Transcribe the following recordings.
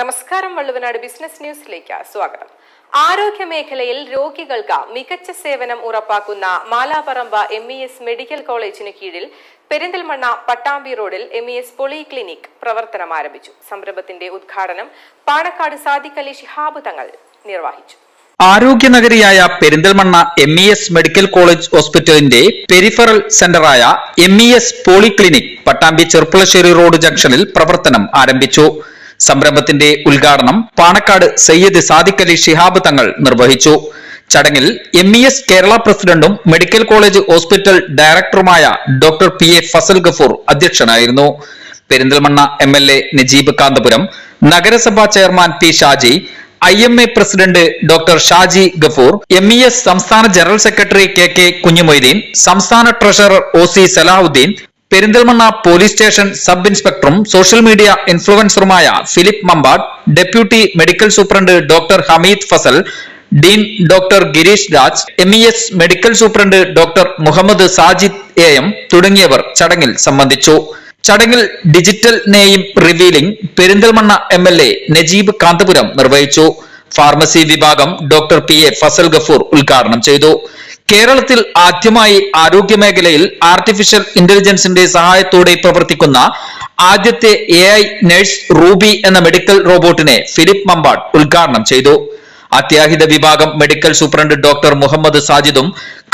നമസ്കാരം വള്ളുവനാട് ബിസിനസ് ന്യൂസിലേക്ക് സ്വാഗതം. ആരോഗ്യ മേഖലയിൽ രോഗികൾക്ക് മികച്ച സേവനം ഉറപ്പാക്കുന്ന Malaparamba M E S medical കോളേജിന് കീഴിൽ പെരിന്തൽമണ്ണ പട്ടാമ്പി റോഡിൽ എം ഇ എസ് പൊളി ക്ലിനിക് പ്രവർത്തനം ആരംഭിച്ചു. സംരംഭത്തിന്റെ ഉദ്ഘാടനം പാണക്കാട് സാദിഖലി ശിഹാബ് തങ്ങൾ നിർവഹിച്ചു. ആരോഗ്യനഗരിയായ Perinthalmanna M E S medical college ഹോസ്പിറ്റലിന്റെ peripheral സെന്ററായ M E S polyclinic Pattambi Cherpulassery road ജംഗ്ഷനിൽ പ്രവർത്തനം ആരംഭിച്ചു. സംരംഭത്തിന്റെ ഉദ്ഘാടനം പാണക്കാട് സയ്യിദ് സാദിഖലി ഷിഹാബ് തങ്ങൾ നിർവഹിച്ചു. ചടങ്ങിൽ എം ഇ എസ് കേരള പ്രസിഡന്റും മെഡിക്കൽ കോളേജ് ഹോസ്പിറ്റൽ ഡയറക്ടറുമായ doctor P A Fazal Gafoor അധ്യക്ഷനായിരുന്നു. Perinthalmanna M L A Najeeb Kanthapuram നഗരസഭാ chairman P Shaji I M A president doctor Shaji Gafoor M E S സംസ്ഥാന general secretary K K Kunhumoideen സംസ്ഥാന treasurer O C Salahuddin Perinthalmanna police station sub ഇൻസ്പെക്ടറും social media ഇൻഫ്ലുവൻസറുമായ Philip Mambad deputy medical superintendent doctor Hameed Fazal dean doctor Girish Raj M E S medical superintendent doctor Muhammad Sajid A M തുടങ്ങിയവർ ചടങ്ങിൽ സംബന്ധിച്ചു. ചടങ്ങിൽ digital name revealing Perinthalmanna M L A Najeeb Kanthapuram നിർവഹിച്ചു. Pharmacy വിഭാഗം doctor P A Fazal Gafoor ഉദ്ഘാടനം ചെയ്തു. കേരളത്തിൽ ആദ്യമായി ആരോഗ്യമേഖലയിൽ ആർട്ടിഫിഷ്യൽ ഇന്റലിജൻസിന്റെ സഹായത്തോടെ പ്രവർത്തിക്കുന്ന ആദ്യത്തെ എ ഐ നഴ്സ് റൂബി എന്ന മെഡിക്കൽ റോബോട്ടിനെ ഫിലിപ്പ് മമ്പാട് ഉദ്ഘാടനം ചെയ്തു. അത്യാഹിത വിഭാഗം മെഡിക്കൽ സൂപ്രണ്ട് ഡോക്ടർ മുഹമ്മദ് സാജിദും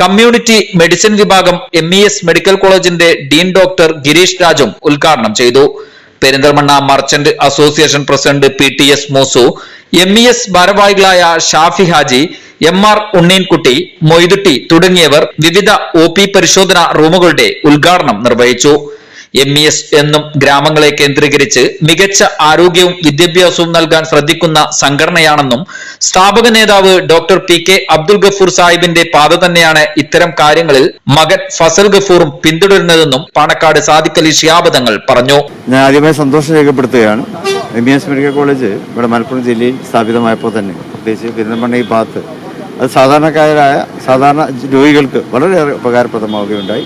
കമ്മ്യൂണിറ്റി മെഡിസിൻ വിഭാഗം എം ഇ എസ് മെഡിക്കൽ കോളേജിന്റെ ഡീൻ ഡോക്ടർ ഗിരീഷ് രാജും ഉദ്ഘാടനം ചെയ്തു. Perinthalmanna merchant association president P T S Moosu M E S ഭാരവാഹികളായ ഷാഫി ഹാജി എം ആർ ഉണ്ണീൻകുട്ടി മൊയ്തുട്ടി തുടങ്ങിയവർ വിവിധ ഒ പി പരിശോധന റൂമുകളുടെ ഉദ്ഘാടനം നിർവഹിച്ചു. എം ഇ എസ് എന്നും ഗ്രാമങ്ങളെ കേന്ദ്രീകരിച്ച് മികച്ച ആരോഗ്യവും വിദ്യാഭ്യാസവും നൽകാൻ ശ്രദ്ധിക്കുന്ന സംഘടനയാണെന്നും സ്ഥാപക നേതാവ് doctor P K Abdul Gafoor സാഹിബിന്റെ പാത തന്നെയാണ് ഇത്തരം കാര്യങ്ങളിൽ മകൻ ഫസൽ ഗഫൂറും പിന്തുടരുന്നതെന്നും പാണക്കാട് സാദിഖലി അലി ഷിയാബ് തങ്ങൾ പറഞ്ഞു. ഞാൻ ആദ്യമായി സന്തോഷം രേഖപ്പെടുത്തുകയാണ്. എം എസ് മെഡിക്കൽ കോളേജ് ഇവിടെ മലപ്പുറം ജില്ലയിൽ സ്ഥാപിതമായപ്പോൾ തന്നെ പ്രത്യേകിച്ച് പെരിന്തൽമണ്ണ ഈ ഭാഗത്ത്. അത് സാധാരണക്കാരായ സാധാരണ രോഗികൾക്ക് വളരെയേറെ ഉപകാരപ്രദമാവുകയുണ്ടായി.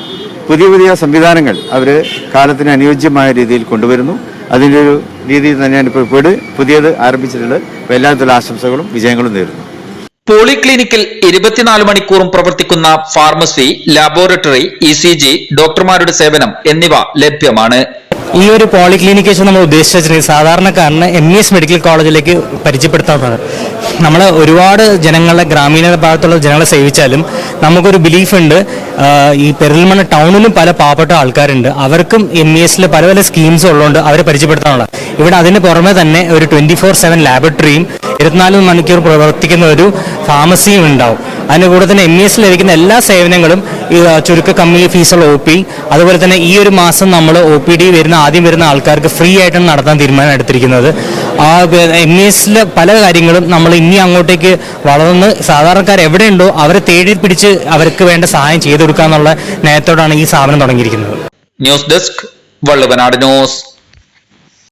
പുതിയ പുതിയ സംവിധാനങ്ങൾ അവർ കാലത്തിന് അനുയോജ്യമായ രീതിയിൽ കൊണ്ടുവരുന്നു. അതിന്റെ ഒരു രീതിയിൽ തന്നെയാണ് ഇപ്പോൾ ഇപ്പോൾ പുതിയത് ആരംഭിച്ചിട്ടുള്ളത് എല്ലാത്തിലുള്ള ആശംസകളും വിജയങ്ങളും നേരുന്നു. പോളിക്ലിനിക്കിൽ ഇരുപത്തിനാല് മണിക്കൂറും പ്രവർത്തിക്കുന്ന ഫാർമസി ലാബോറട്ടറി ഇ ഡോക്ടർമാരുടെ സേവനം എന്നിവ ലഭ്യമാണ്. ഈ ഒരു പോളിക്ലിനിക്കേഷൻ നമ്മൾ ഉദ്ദേശിച്ചിട്ടുണ്ടെങ്കിൽ സാധാരണക്കാരന് എം ഇ എസ് മെഡിക്കൽ കോളേജിലേക്ക് പരിചയപ്പെടുത്താവുന്നത് നമ്മൾ ഒരുപാട് ജനങ്ങളെ ഗ്രാമീണ ഭാഗത്തുള്ള ജനങ്ങളെ സേവിച്ചാലും നമുക്കൊരു ബിലീഫ് ഉണ്ട്. ഈ പെരിന്തൽമണ്ണ ടൗണിലും പല പാവപ്പെട്ട ആൾക്കാരുണ്ട്. അവർക്കും എം ഇ എസിൽ പല പല സ്കീംസ് ഉള്ളതുകൊണ്ട് അവരെ പരിചയപ്പെടുത്താനുള്ള ഇവിടെ അതിന് പുറമെ തന്നെ ഒരു ട്വന്റി ഫോർ സെവൻ ലാബറട്ടറിയും ഇരുപത്തിനാല് മണിക്കൂർ പ്രവർത്തിക്കുന്ന ഒരു ഫാർമസിയും ഉണ്ടാവും. കൂടെ തന്നെ എം ഇ എസ് ലഭിക്കുന്ന എല്ലാ സേവനങ്ങളും ചുരുക്ക കമ്മി ഫീസുള്ള ഒ പി അതുപോലെ തന്നെ ഈ ഒരു മാസം നമ്മൾ ഒ പി ഡി വരുന്ന ആദ്യം വരുന്ന ആൾക്കാർക്ക് ഫ്രീ ആയിട്ടാണ് നടത്താൻ തീരുമാനം എടുത്തിരിക്കുന്നത്. ആ എം ഇ എസിലെ പല കാര്യങ്ങളും നമ്മൾ ഇനി അങ്ങോട്ടേക്ക് വളർന്ന് സാധാരണക്കാർ എവിടെയുണ്ടോ അവരെ തേടി പിടിച്ച് അവർക്ക് വേണ്ട സഹായം ചെയ്തു കൊടുക്കുക എന്നുള്ള നയത്തോടാണ് ഈ സ്ഥാപനം തുടങ്ങിയിരിക്കുന്നത്. News desk Valluvanad news